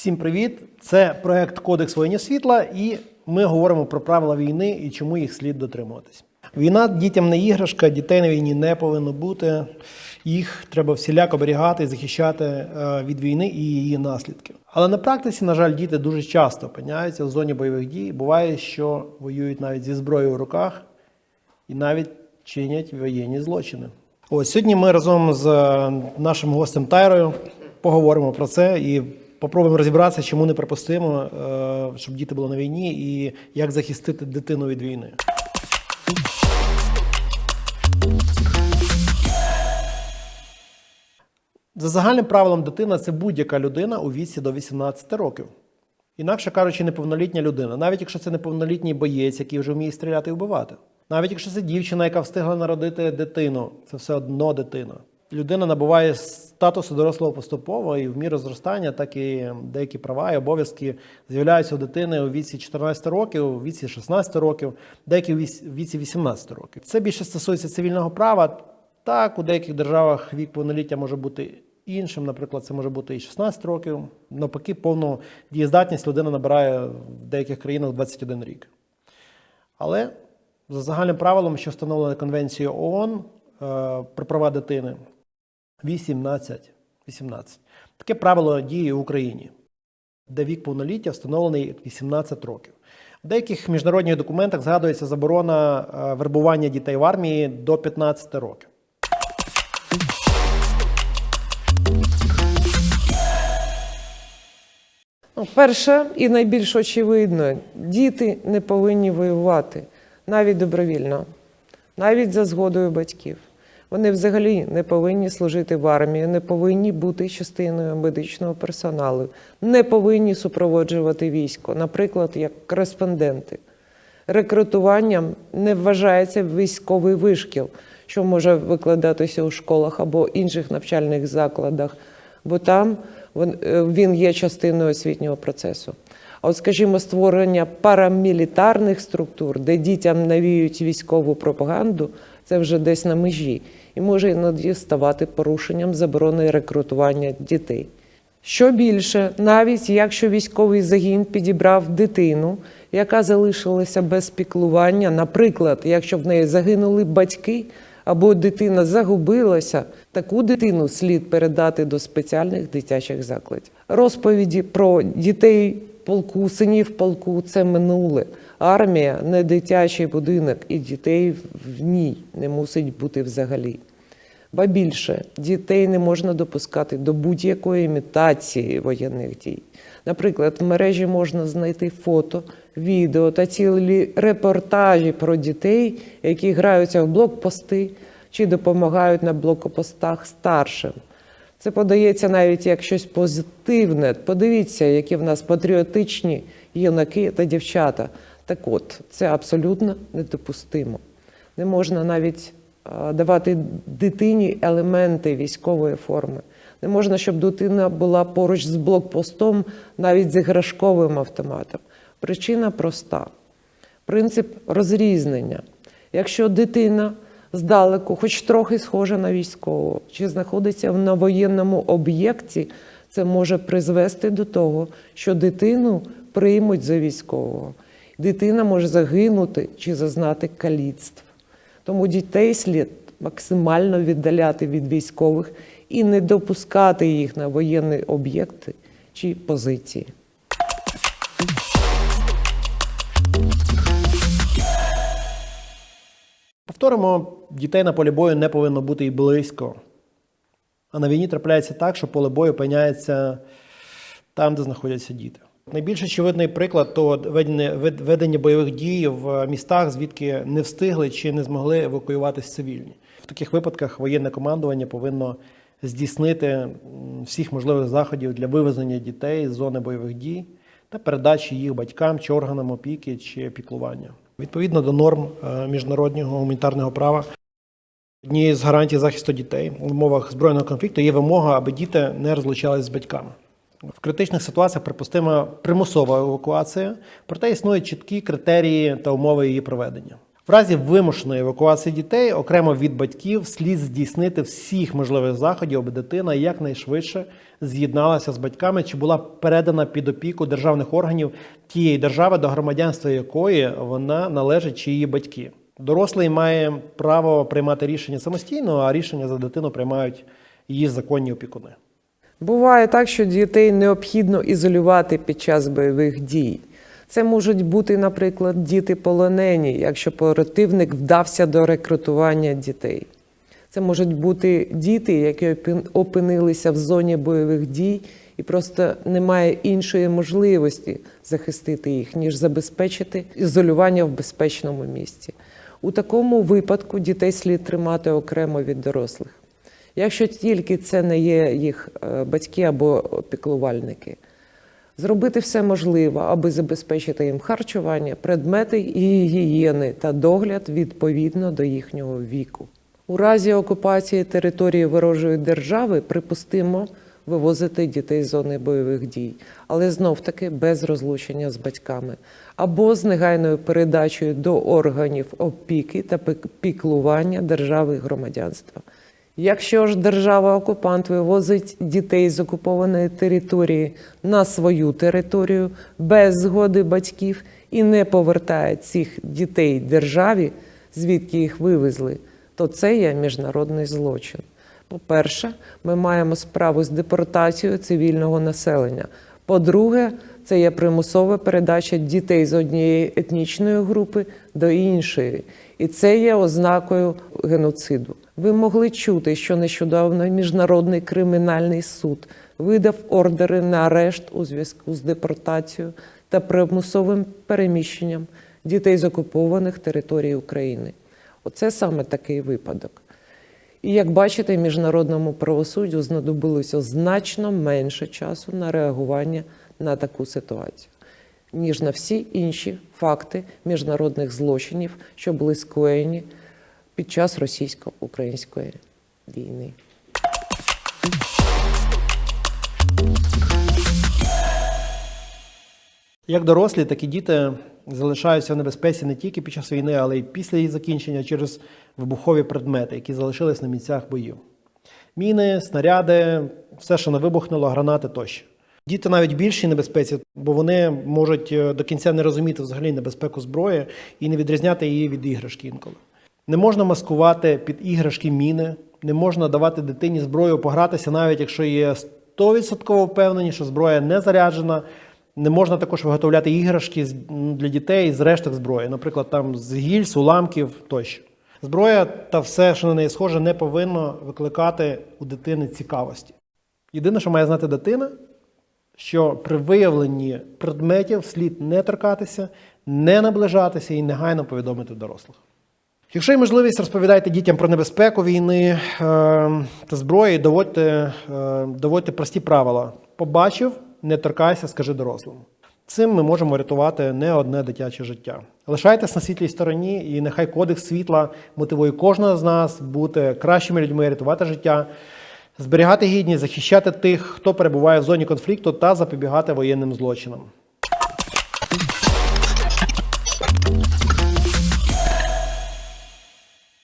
Всім привіт! Це проект Кодекс воїнів світла, і ми говоримо про правила війни і чому їх слід дотримуватись. Війна дітям не іграшка, дітей на війні не повинно бути. Їх треба всіляко оберігати і захищати е, від війни і її наслідків. Але на практиці, на жаль, діти дуже часто опиняються в зоні бойових дій. Буває, що воюють навіть зі зброєю в руках і навіть чинять воєнні злочини. Ось сьогодні ми разом з е, нашим гостем Тайрою поговоримо про це і попробуємо розібратися, чому неприпустимо, е, щоб діти були на війні, і як захистити дитину від війни. За загальним правилом, дитина це будь-яка людина у віці до 18 років. Інакше кажучи, неповнолітня людина, навіть якщо це неповнолітній боєць, який вже вміє стріляти і вбивати. Навіть якщо це дівчина, яка встигла народити дитину, це все одно дитина. Людина набуває статусу дорослого поступово і в міру зростання, так і деякі права і обов'язки з'являються у дитини у віці 14 років, у віці 16 років, деякі у віці- 18 років. Це більше стосується цивільного права. Так, у деяких державах вік повноліття може бути іншим. Наприклад, це може бути і 16 років. Навпаки, повну дієздатність людина набирає в деяких країнах 21 рік. Але за загальним правилом, що встановлено Конвенцією ООН е, про права дитини, 18, 18. Таке правило діє в Україні, де вік повноліття встановлений як 18 років. В деяких міжнародних документах згадується заборона е, вербування дітей в армії до 15 років. Ну, Перше і найбільш очевидно, діти не повинні воювати навіть добровільно, навіть за згодою батьків. Вони взагалі не повинні служити в армії, не повинні бути частиною медичного персоналу, не повинні супроводжувати військо, наприклад, як кореспонденти. Рекрутуванням не вважається військовий вишкіл, що може викладатися у школах або інших навчальних закладах, бо там е, він є частиною освітнього процесу. А от, скажімо, створення парамілітарних структур, де дітям навіють військову пропаганду, це вже десь на межі і може іноді ставати порушенням заборони рекрутування дітей. Що більше, навіть якщо військовий загін підібрав дитину, яка залишилася без піклування, наприклад, якщо в неї загинули батьки або дитина загубилася, таку дитину слід передати до спеціальних дитячих закладів. Розповіді про дітей полку, синів полку це минуле. Армія не дитячий будинок, і дітей в ній не мусить бути взагалі. Ба більше дітей не можна допускати до будь-якої імітації воєнних дій. Наприклад, в мережі можна знайти фото, відео та цілі репортажі про дітей, які граються в блокпости чи допомагають на блокпостах старшим. Це подається навіть як щось позитивне. Подивіться, які в нас патріотичні юнаки та дівчата. Так от, це абсолютно недопустимо. Не можна навіть давати дитині елементи військової форми. Не можна, щоб дитина була поруч з блокпостом, навіть з іграшковим автоматом. Причина проста: принцип розрізнення. Якщо дитина здалеку, хоч трохи схожа на військову, чи знаходиться на воєнному об'єкті, це може призвести до того, що дитину приймуть за військового. Дитина може загинути чи зазнати каліцтв. Тому дітей слід максимально віддаляти від військових і не допускати їх на воєнні об'єкти чи позиції. Повторимо, дітей на полі бою не повинно бути і близько. А на війні трапляється так, що поле бою опиняється там, де знаходяться діти. Найбільш очевидний приклад то ведення, вед- бойових дій в містах, звідки не встигли чи не змогли евакуюватись цивільні. В таких випадках воєнне командування повинно здійснити всіх можливих заходів для вивезення дітей з зони бойових дій та передачі їх батькам чи органам опіки чи піклування. Відповідно до норм е, міжнародного гуманітарного права, однією з гарантій захисту дітей в умовах збройного конфлікту є вимога, аби діти не розлучались з батьками. В критичних ситуаціях припустима примусова евакуація, проте існують чіткі критерії та умови її проведення. В разі вимушеної евакуації дітей окремо від батьків слід здійснити всіх можливих заходів, аби дитина якнайшвидше з'єдналася з батьками чи була передана під опіку державних органів тієї держави, до громадянства якої вона належить чи її батьки. Дорослий має право приймати рішення самостійно, а рішення за дитину приймають її законні опікуни. Буває так, що дітей необхідно ізолювати під час бойових дій. Це можуть бути, наприклад, діти полонені, якщо противник вдався до рекрутування дітей. Це можуть бути діти, які опинилися в зоні бойових дій, і просто немає іншої можливості захистити їх, ніж забезпечити ізолювання в безпечному місці. У такому випадку дітей слід тримати окремо від дорослих. Якщо тільки це не є їх е, батьки або опіклувальники. Зробити все можливе, аби забезпечити їм харчування, предмети і гігієни та догляд відповідно до їхнього віку. У разі окупації території ворожої держави припустимо вивозити дітей з зони бойових дій, але знов таки без розлучення з батьками або з негайною передачею до органів опіки та піклування держави і громадянства. Якщо ж держава-окупант вивозить дітей з окупованої території на свою територію без згоди батьків і не повертає цих дітей державі, звідки їх вивезли, то це є міжнародний злочин. По-перше, ми маємо справу з депортацією цивільного населення. По-друге, це є примусова передача дітей з однієї етнічної групи до іншої. І це є ознакою геноциду. Ви могли чути, що нещодавно Міжнародний кримінальний суд видав ордери на арешт у зв'язку з депортацією та примусовим переміщенням дітей з окупованих територій України. Оце саме такий випадок. І як бачите, міжнародному правосуддю знадобилося значно менше часу на реагування на таку ситуацію, ніж на всі інші факти міжнародних злочинів, що були скоєні під час російсько-української війни. Як дорослі, так і діти залишаються в небезпеці не тільки під час війни, але й після її закінчення через вибухові предмети, які залишились на місцях боїв. Міни, снаряди, все, що не вибухнуло, гранати тощо. Діти навіть більшій небезпеці, бо вони можуть е, до кінця не розуміти взагалі небезпеку зброї і не відрізняти її від іграшки інколи. Не можна маскувати під іграшки міни, не можна давати дитині зброю погратися, навіть якщо є 100% впевнені, що зброя не заряджена. Не можна також виготовляти іграшки для дітей з решток зброї, наприклад, там з гільз, уламків тощо. Зброя та все, що на неї схоже, не повинно викликати у дитини цікавості. Єдине, що має знати дитина, що при виявленні предметів слід не торкатися, не наближатися і негайно повідомити дорослих. Якщо є можливість, розповідайте дітям про небезпеку війни е, та зброї, доводьте, е, доводьте прості правила. Побачив, не торкайся, скажи дорослим. Цим ми можемо рятувати не одне дитяче життя. Лишайтесь на світлій стороні, і нехай кодекс світла мотивує кожного з нас бути кращими людьми, рятувати життя, зберігати гідність, захищати тих, хто перебуває в зоні конфлікту, та запобігати воєнним злочинам.